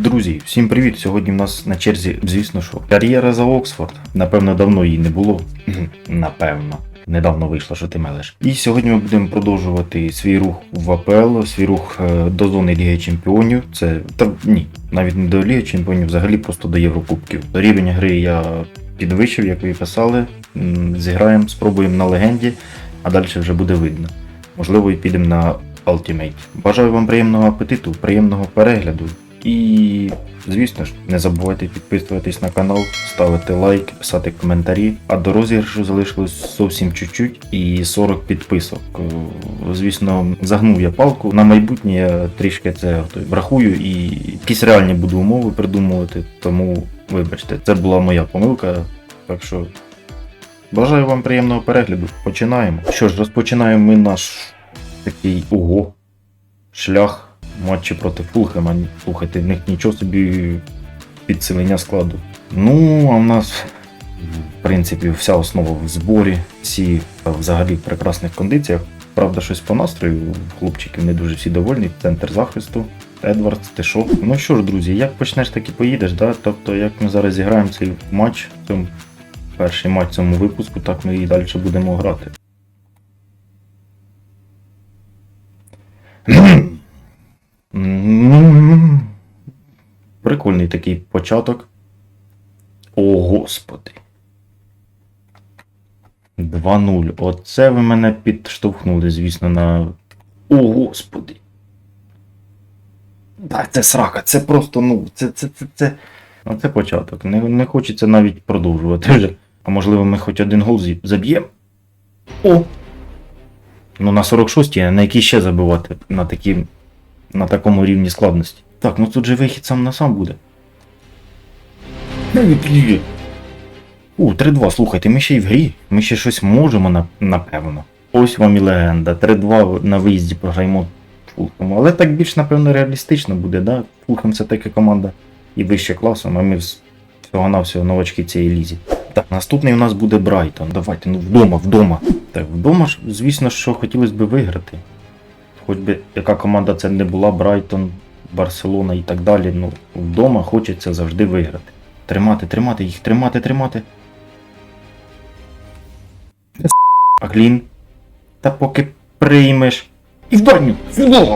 Друзі, всім привіт! Сьогодні в нас на черзі, звісно, що кар'єра за Оксфорд. Напевно, давно її не було. Напевно. Недавно вийшло, що ти мелеш. І сьогодні ми будемо продовжувати свій рух в АПЛ, свій рух е, до зони Ліги Чемпіонів. Це та ні, навіть не до Ліги Чемпіонів, взагалі просто до Єврокубків. Рівень гри я підвищив, як ви писали. Зіграємо, спробуємо на легенді, а далі вже буде видно. Можливо, і підемо на Ultimate. Бажаю вам приємного апетиту, приємного перегляду. І, звісно ж, не забувайте підписуватись на канал, ставити лайк, писати коментарі. А до розіграшу залишилось зовсім чуть-чуть і 40 підписок. Е, Звісно, загнув я палку. На майбутнє я трішки це врахую і якісь реальні буду умови придумувати. Тому, вибачте, це була моя помилка. Так що бажаю вам приємного перегляду. Починаємо. Що ж, розпочинаємо ми наш такий ого шлях матчі проти Фулхема. Слухайте, в них нічого собі підсилення складу. Ну, а в нас, в принципі, вся основа в зборі, всі взагалі в прекрасних кондиціях. Правда, щось по настрою, хлопчиків не дуже всі довольні. Центр захисту. Едвардс, ти що? Ну що ж, друзі, як почнеш, так і поїдеш, да? Тобто, як ми зараз зіграємо цей матч, цьому, перший матч в цьому випуску, так ми і далі будемо грати. Прикольний такий початок. О, господи. 2-0. Оце ви мене підштовхнули, звісно, на. О, господи. Так, це срака, це просто, ну, це, це, це, це. Оце початок. Не, не хочеться навіть продовжувати вже. А можливо, ми хоч один гол заб'ємо. О! Ну, на 46-й, на який ще забивати? На такі на такому рівні складності. Так, ну тут же вихід сам на сам буде. У, 3-2, слухайте, ми ще й в грі. Ми ще щось можемо, напевно. Ось вам і легенда. 3-2 на виїзді програємо Фулхему. Але так більш, напевно, реалістично буде, да? Фулхем це така команда і вище класом, а ми всього-навсього новачки цієї лізі. Так, наступний у нас буде Брайтон. Давайте, ну вдома, вдома. Так, вдома ж, звісно, що хотілося б виграти. Хоч би яка команда це не була, Брайтон, Барселона і так далі. Ну, вдома хочеться завжди виграти. Тримати, тримати їх, тримати, тримати. А Глін. Та поки приймеш. І в баню! Сюди!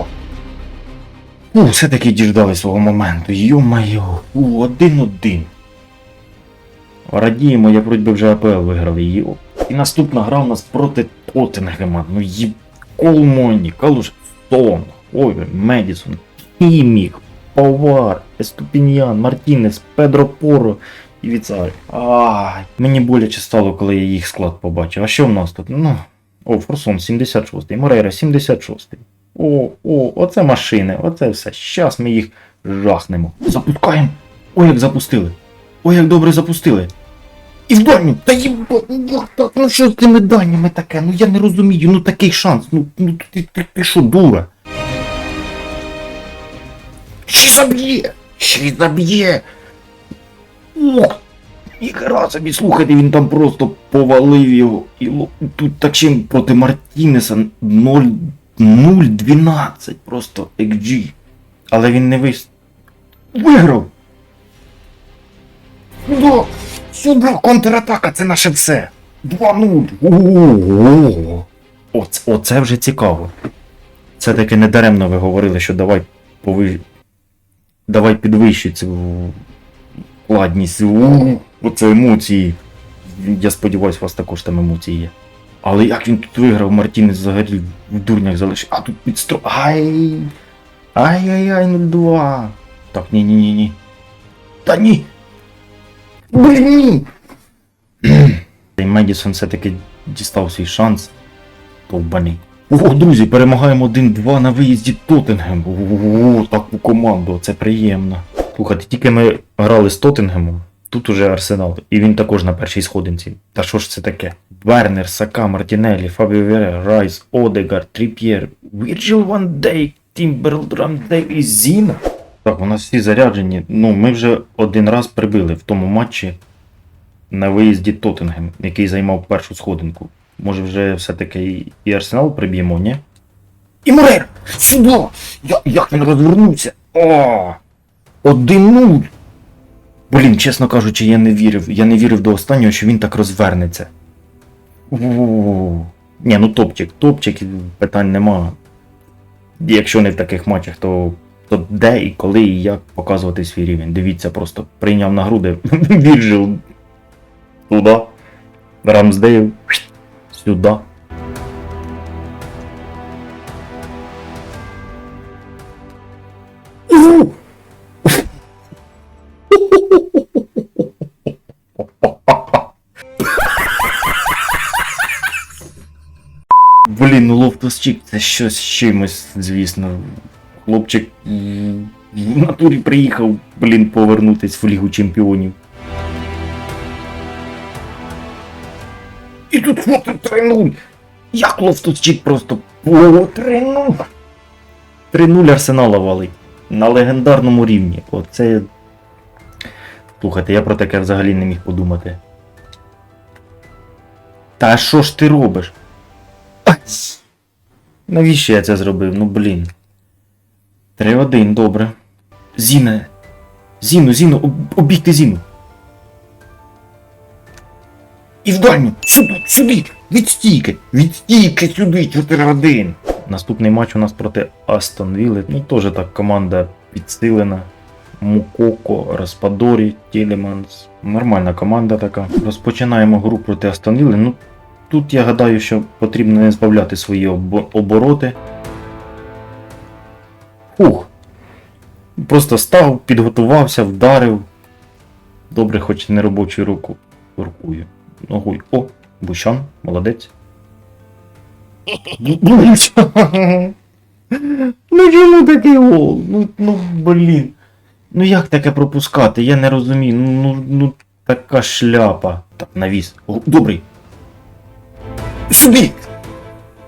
У, все-таки діждали свого моменту. Йо-майо. Один-один. Радіємо, як вроді вже АПЛ виграли. Йо. І наступна гра у нас проти Тоттенгема. Ну їб Колмоні, Калуш, Сон, Овер, Медісон, Кіміх, Повар, Еступіньян, Мартінес, Педро Поро і Віцарь. Ай, мені боляче стало, коли я їх склад побачив. А що в нас тут? Ну, о, Форсон 76-й, Морейра 76-й. О, о, оце машини, оце все. Щас ми їх жахнемо. Запускаємо. Ой, як запустили. Ой, як добре запустили. І в дальню! Та їба, ну так, ну що з тими даннями таке? Ну я не розумію, ну такий шанс, ну, ну ти, ти, ти що, дура? Ще заб'є! Ще й заб'є! Ох! Ігра собі, слухайте, він там просто повалив його. І тут так чим проти Мартінеса 0 0-12 просто XG. Але він не вис... Виграв! Да, сюди контратака, це наше все. 2-0. Ого. Оце, оце вже цікаво. Це таки не даремно ви говорили, що давай пови... Давай підвищуй цю складність. Оце емоції. Я сподіваюся, у вас також там емоції є. Але як він тут виграв, Мартінець взагалі в дурнях залишив. А тут підстро. Ай! Ай-яй-яй, 0-2. Так, ні-ні-ні-ні. Та ні! Блін! Медісон все-таки дістав свій шанс. Довбаний. О, друзі, перемагаємо 1-2 на виїзді Тоттенгем. О, таку команду, це приємно. Слухайте, тільки ми грали з Тоттенгемом, тут уже Арсенал, і він також на першій сходинці. Та що ж це таке? Вернер, Сака, Мартінелі, Фабіо Вере, Райс, Одегар, Тріп'єр, Вірджил Ван Дейк, Тімберлдрам і Зіна. Так, у нас всі заряджені. Ну, ми вже один раз прибили в тому матчі на виїзді Тоттенгем, який займав першу сходинку. Може вже все-таки і- Арсенал приб'ємо, ні? І Морейр! Сюди! Як він розвернувся? О! 1-0! Блін, чесно кажучи, я не вірив. Я не вірив до останнього, що він так розвернеться. Ні, ну топчик, топчик, питань нема. Якщо не в таких матчах, то, то де і коли і як показувати свій рівень. Дивіться, просто прийняв на груди Віржил туди. Рамсдейл сюди. Блін, ну лофтус-чік це щось з чимось, звісно. Хлопчик в натурі приїхав, блін, повернутись в Лігу Чемпіонів. І тут фото 3-0. Як лофтус-чік просто по 3-0. 3-0 Арсенала валить. На легендарному рівні. Оце. Слухайте, я про таке взагалі не міг подумати. Та що ж ти робиш? Навіщо я це зробив? Ну блін. 3-1, добре. Зіне. Зіну, Зіну, об- обійти Зіну. І в дальню. Сюди, сюди. Відстійки. Відстійки сюди, 4-1. Наступний матч у нас проти Астон Вілли. Ну теж так команда підсилена. Мукоко, Распадорі, Тілеманс. Нормальна команда така. Розпочинаємо гру проти Астон Вілли. Ну, тут я гадаю, що потрібно не збавляти свої обороти. Фух. Просто став, підготувався, вдарив. Добре, хоч не робочу руку. Рукою. Ногою. О, Бущан, молодець. Бущан! Ну чому такий гол? Ну, ну блін. Ну як таке пропускати? Я не розумію. Ну, ну, ну така шляпа. Так, навіс. О, Добрий. Сюди!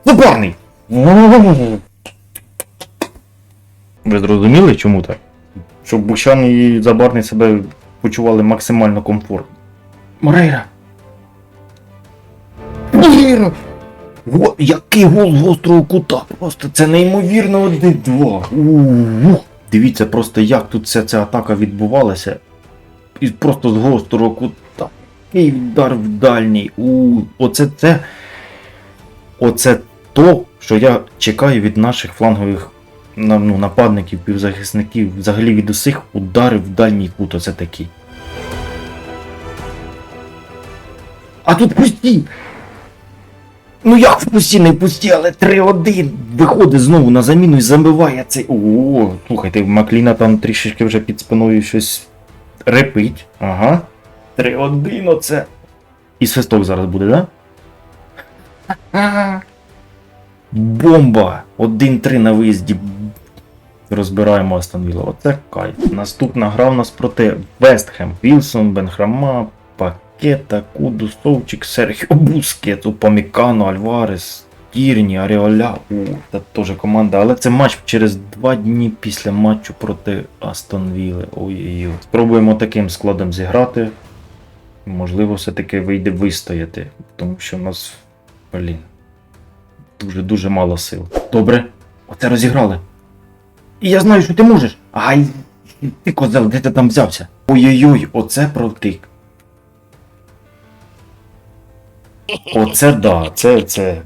Забарний! Ви зрозуміли, чому так? Щоб Бущан і Забарний себе почували максимально комфортно. Морейра! Морейра! Го, який гол з гострого кута! Просто це неймовірно 1-2. Ух. Дивіться просто, як тут вся ця атака відбувалася. І просто з гострого кута. І вдар в дальній. Оце це. Оце то, що я чекаю від наших флангових ну, нападників, півзахисників, взагалі від усіх ударів в дальній кут. Оце такі. А тут пусті! Ну як в пусті, не пусті, але 3-1. Виходить знову на заміну і забиває цей. О, слухайте, в Макліна там трішечки вже під спиною щось репить. Ага. 3-1 оце. І свисток зараз буде, да? Бомба! 1-3 на виїзді. Розбираємо Астон Вілла. Оце кайф. Наступна гра у нас проти Вестхем. Вілсон, Бенхрама, Пакета, Куду, Совчик, Серхіо Бускет, Упамікано, Альварес, Тірні, Аріоля. У, це теж команда. Але це матч через два дні після матчу проти Астон Вілли. Ой-ой-ой. Спробуємо таким складом зіграти. Можливо, все-таки вийде вистояти. Тому що в нас, блін, дуже-дуже мало сил. Добре, оце розіграли. І я знаю, що ти можеш. Ай, ти козел, де ти там взявся? Ой-ой-ой, оце провтик. Оце да, це, це.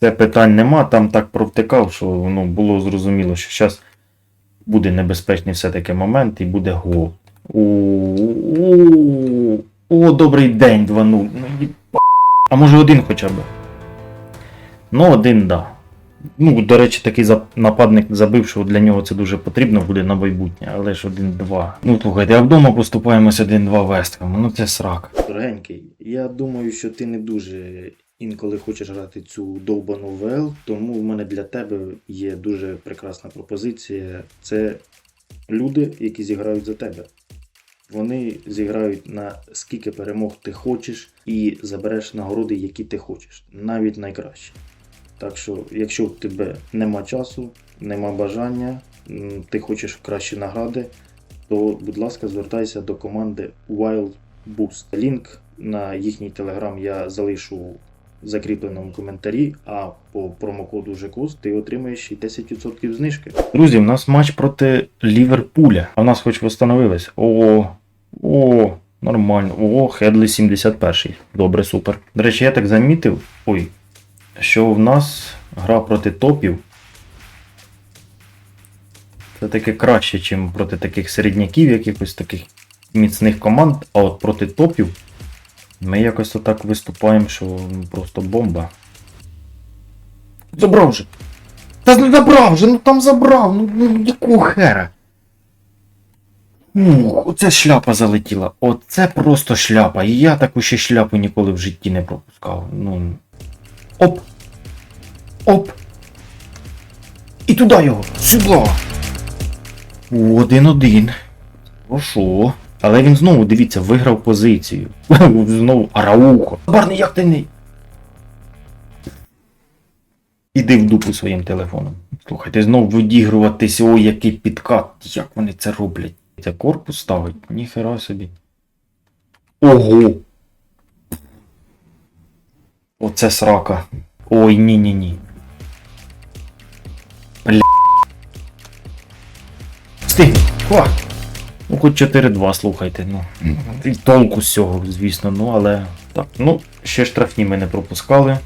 Це питань нема, там так провтикав, що ну, було зрозуміло, що зараз буде небезпечний все-таки момент і буде гол. О, добрий день, 2-0. Ну. А може один хоча б. Ну, один, да. Ну, до речі, такий нападник забив, що для нього це дуже потрібно буде на майбутнє, але ж 1-2. Ну, слухайте, а вдома поступаємось 1-2 Вестхему. Ну це срак. Дорогенький, я думаю, що ти не дуже інколи хочеш грати цю довбану ВЛ, тому в мене для тебе є дуже прекрасна пропозиція. Це люди, які зіграють за тебе. Вони зіграють на скільки перемог ти хочеш і забереш нагороди, які ти хочеш, навіть найкращі. Так що, якщо в тебе нема часу, нема бажання, ти хочеш кращі награди, то, будь ласка, звертайся до команди Wild Boost. Лінк на їхній телеграм я залишу в закріпленому коментарі, а по промокоду ЖКУС ти отримаєш й 10% знижки. Друзі, в нас матч проти Ліверпуля, а в нас хоч встановилось. О, о, нормально. О, Хедлі 71. Добре, супер. До речі, я так замітив, ой, що в нас гра проти топів. Це таки краще, ніж проти таких середняків, якихось таких міцних команд, а от проти топів ми якось отак виступаємо, що ну, просто бомба. Забрав же! Та ну забрав же, ну там забрав, ну, ну якого хера? Ух, оце шляпа залетіла. Оце просто шляпа. І я таку ще шляпу ніколи в житті не пропускав. Ну. Оп! Оп! І туди його! Сюди! Один-один. Хорошо. Але він знову, дивіться, виграв позицію. знову Араухо. Барний, як ти не. Іди в дупу своїм телефоном. Слухайте, знов видігруватися, ой, який підкат. Як вони це роблять? Це корпус ставить? Ніхера собі. Ого! Оце срака. Ой, ні-ні-ні. Бля. Стиг! Хва! Ну, хоч 4-2, слухайте, ну. І толку з цього, звісно, ну, але. Так, ну, ще штрафні ми не пропускали.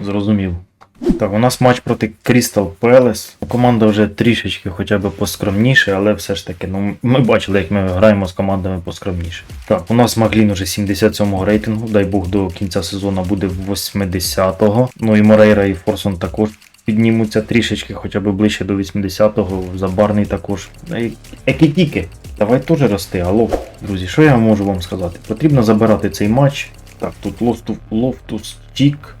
Зрозумів. Так, у нас матч проти Crystal Palace. Команда вже трішечки хоча б поскромніше, але все ж таки, ну ми бачили, як ми граємо з командами поскромніше. Так, у нас Маглін уже 77-го рейтингу, дай Бог до кінця сезону буде 80-го. Ну і Морейра і Форсон також піднімуться трішечки, хоча б ближче до 80-го. Забарний також. Екітіки, давай теж рости, алло. Друзі, що я можу вам сказати? Потрібно забирати цей матч. Так, тут Лофтус, Лофтус Чік.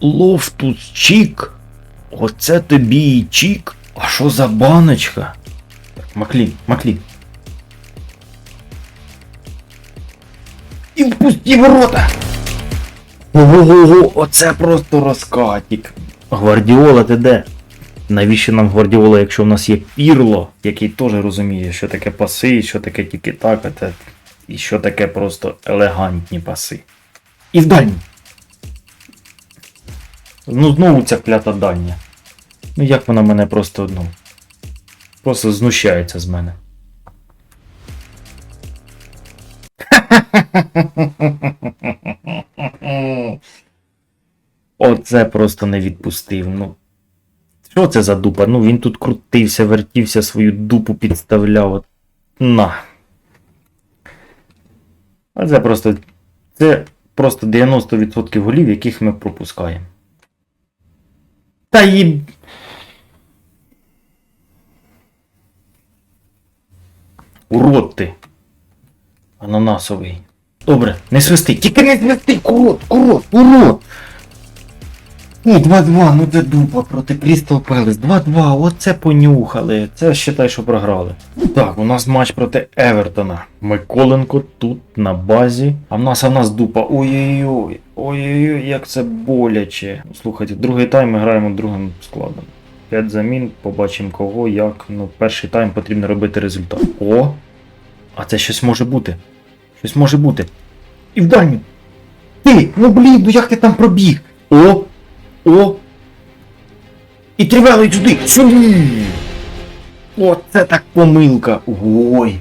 Лофтус Чік. Оце тобі і чік. А що за баночка? Так, Маклін, Маклін. І впусті ворота! Ого-го, оце просто розкатік. Гвардіола, ти де? Навіщо нам гвардіола, якщо в нас є Пірло, який теж розуміє, що таке паси, що таке тільки так, і що таке просто елегантні паси. І в дальній. Ну знову ця клята дальня. Ну як вона мене просто, ну. Просто знущається з мене. Оце просто не відпустив. Ну. Що це за дупа? Ну він тут крутився, вертівся, свою дупу підставляв. От. На. А це просто. Це просто 90% голів, яких ми пропускаємо. Та їб... Урод ти. Ананасовий. Добре, не свисти. Тільки не свисти, курот, курот, урод. Ні, 2-2, ну це дупа проти Крістал Пелес. 2-2, оце понюхали. Це считай, що програли. Так, у нас матч проти Евертона. Миколенко тут на базі. А в нас, а в нас дупа. Ой-ой-ой. Ой-ой-ой, як це боляче. Слухайте, другий тайм ми граємо другим складом. 5 замін, побачимо кого, як. Ну, перший тайм потрібно робити результат. О! А це щось може бути. Щось може бути. І в дальню. Ти! Ну блін, ну як ти там пробіг? О! О! І тривелий сюди! Сюди! Оце так помилка! Ой!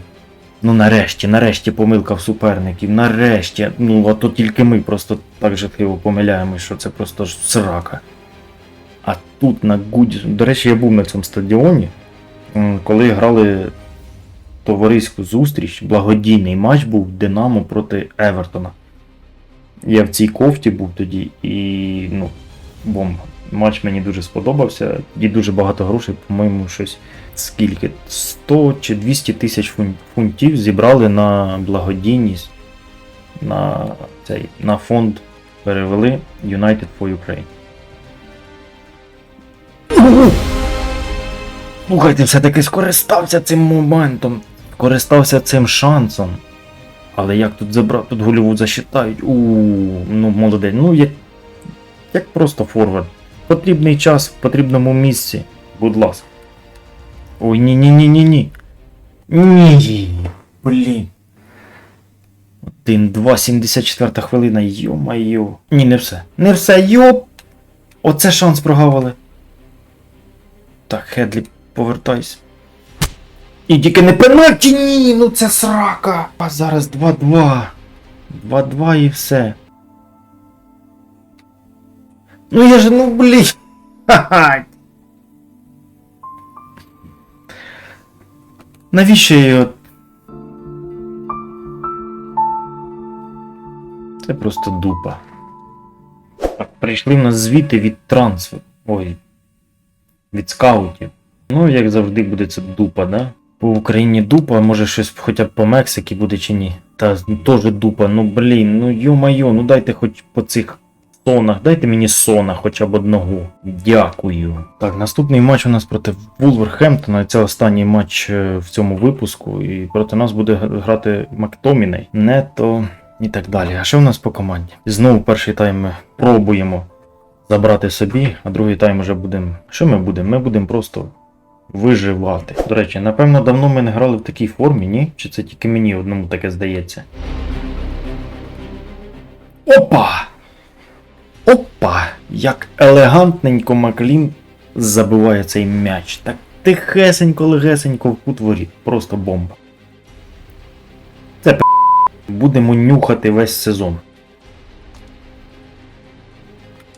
Ну нарешті, нарешті помилка в суперників, нарешті. Ну, а то тільки ми просто так жахливо помиляємось, що це просто ж срака. А тут на Гуді. До речі, я був на цьому стадіоні, коли грали товариську зустріч, благодійний матч був Динамо проти Евертона. Я в цій кофті був тоді і ну, бомба. Матч мені дуже сподобався. І дуже багато грошей, по-моєму, щось скільки? 100 чи 200 тисяч фунтів зібрали на благодійність на, цей, на фонд перевели United for Ukraine. Слухайте, все-таки скористався цим моментом, скористався цим шансом. Але як тут забрати, тут гольову засчитають. У, ну молодець. Ну як, як просто форвард. Потрібний час в потрібному місці. Будь ласка. Ой, ні, ні. Блін. Один, два, 74 хвилина, йо-майо. Ні, не все. Не все, йоп! Оце шанс прогавили. Так, Хедлі, повертайся. І тільки не пенальті, ні, ну це срака. А зараз 2-2. 2-2 і все. Ну я же, ну. Ха-ха. Навіщо його Це просто дупа. Так, прийшли в нас звіти від трансферу. Ой. Від скаутів. Ну, як завжди, буде це дупа, да? По Україні дупа, може щось хоча б по Мексиці буде чи ні. Та теж дупа, ну блін, ну йо-майо, ну дайте хоч по цих сонах, дайте мені сона хоча б одного. Дякую. Так, наступний матч у нас проти Вулверхемптона. Це останній матч е, в цьому випуску. І проти нас буде грати Мактоміней. Нето і так далі. А що в нас по команді? Знову перший тайм ми пробуємо забрати собі, а другий тайм вже будемо. Що ми будемо? Ми будемо просто виживати. До речі, напевно, давно ми не грали в такій формі, ні? Чи це тільки мені одному таке здається? Опа! Опа! Як елегантненько Маклін забиває цей м'яч. Так тихесенько, легесенько в кут воріт. Просто бомба. Це п... Будемо нюхати весь сезон.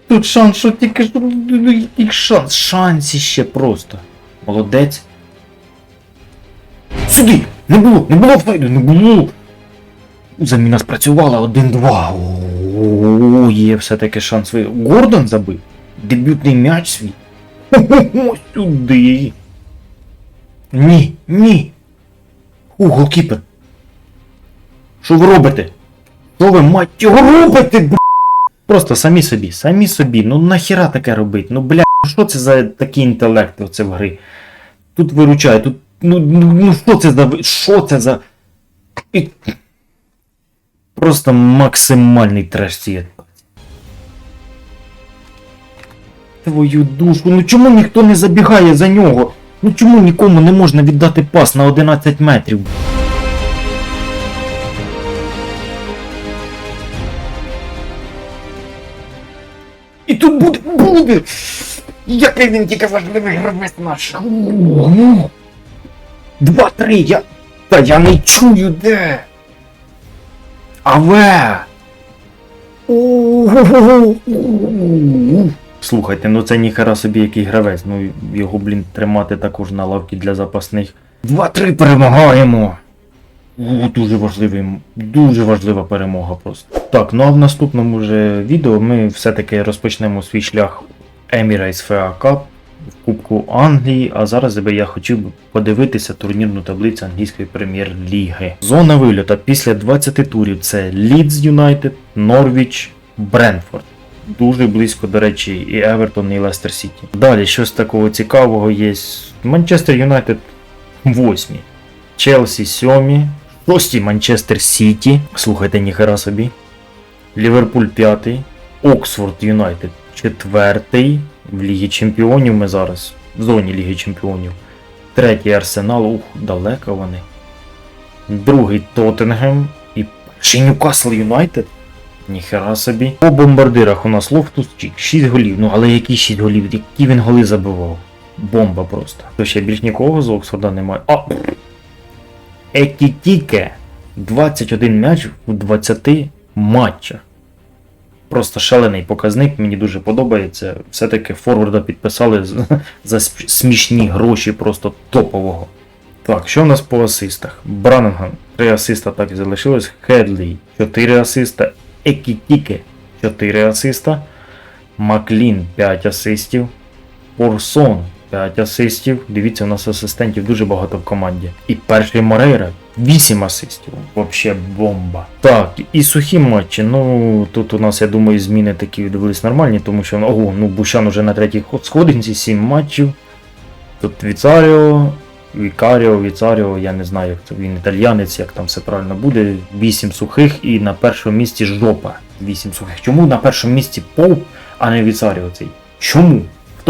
Тут шанс, що тільки шанс, шанс іще просто. Молодець. Сюди! Не було! Не було файду! Не було! Заміна спрацювала 1-2. О, є все-таки шанс. Гордон забив. Дебютний м'яч свій. Хо-хо-хо, сюди. Ні, ні. У, голкіпер. Що ви робите? Що ви, мать його, робите, б***? Просто самі собі, самі собі. Ну нахіра таке робить? Ну бля, що це за такий інтелект оце в грі? Тут виручає, тут. Ну, ну, ну що це за. Що це за. Просто максимальний треш цієї. Твою душу, ну чому ніхто не забігає за нього? Ну чому нікому не можна віддати пас на 11 метрів? І тут буде. буде! Який він тільки важливий гравець наш. Два-три, я. Та я не чую де. Аве! Слухайте, ну це ніхера собі який гравець. Ну його, блін, тримати також на лавці для запасних. Два-три перемагаємо! О, дуже важливий, дуже важлива перемога просто. Так, ну а в наступному вже відео ми все-таки розпочнемо свій шлях Emirates FA Cup в Кубку Англії, а зараз би я хотів подивитися турнірну таблицю англійської прем'єр-ліги. Зона вильота після 20 турів це Leeds United, Norwich, Бренфорд. Дуже близько, до речі, і Евертон, і Лестер Сіті. Далі щось такого цікавого є. Манчестер Юнайтед 8. Челсі 7. 6 Манчестер Сіті. Слухайте, ніхера собі. Ліверпуль 5. Оксфорд Юнайтед 4. В Лігі Чемпіонів ми зараз. В зоні Ліги Чемпіонів. Третій Арсенал. Ух, далеко вони. Другий Тоттенгем. І перший Ньюкасл Юнайтед. Ніхера собі. По бомбардирах у нас Лофтус Чік, 6 голів. Ну але які 6 голів? Які він голи забивав? Бомба просто. То ще більш нікого з Оксфорда немає. А! Екітіке 21 м'яч у 20 матчах. Просто шалений показник, мені дуже подобається. Все-таки Форварда підписали за смішні гроші просто топового. Так, що в нас по асистах? Бранинган 3 асиста так і залишилось. Хедлі 4 асиста. Екітіке 4 асиста. Маклін 5 асистів. Орсон 5 асистів. Дивіться, у нас асистентів дуже багато в команді. І перший Морейра 8 асистів. Вообще бомба. Так, і сухі матчі. Ну тут у нас, я думаю, зміни такі відбулись нормальні, тому що ого, ну Бущан уже на третій сходинці 7 матчів. Тут Віцаріо Вікаріо, Віцаріо, я не знаю, як це він італіянець, як там все правильно буде. 8 сухих і на першому місці жопа. 8 сухих. Чому на першому місці Поуп, а не Віцаріо цей? Чому?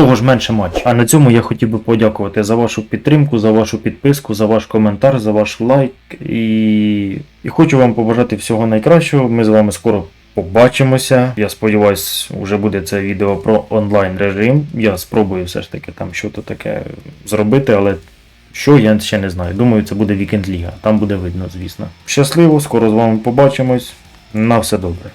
Того ж менше матч. А на цьому я хотів би подякувати за вашу підтримку, за вашу підписку, за ваш коментар, за ваш лайк. І, і хочу вам побажати всього найкращого. Ми з вами скоро побачимося. Я сподіваюсь, вже буде це відео про онлайн режим. Я спробую все ж таки там щось таке зробити, але що я ще не знаю. Думаю, це буде вікенд ліга. Там буде видно, звісно. Щасливо, скоро з вами побачимось. На все добре.